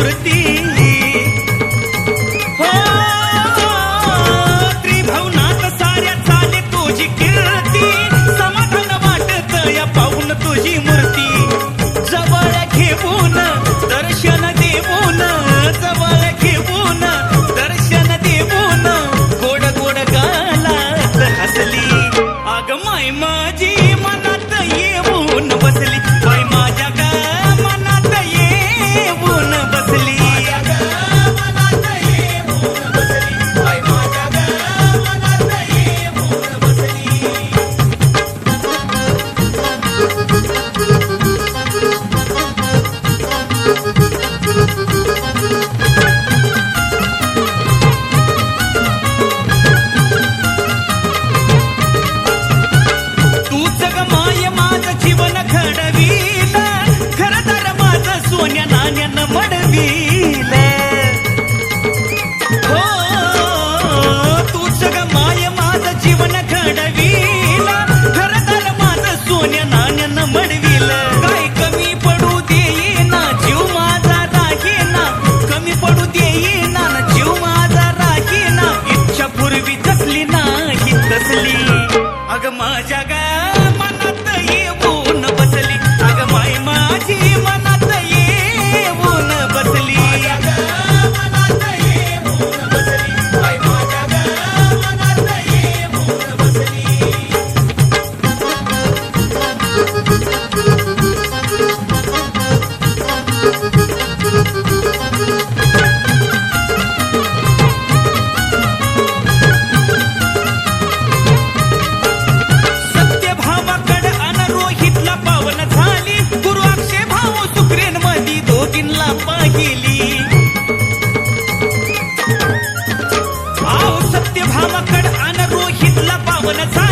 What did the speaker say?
मूर्ती. हो त्रिभवनात साऱ्या चाले तुझी कीर्ती. समाधान वाटत या पाहून तुझी हो माय माझं जीवन घडवील. खरं माझं सोन्या नाण्यानं काय कमी पडू देईना जीव माझा राहीना कमी पडू देईना ना जीव माझा राहीना इच्छा पूर्वी कसली नाही तसली. अग माझ्या आओ सत्य भावाकड अनरोहितला पावन जा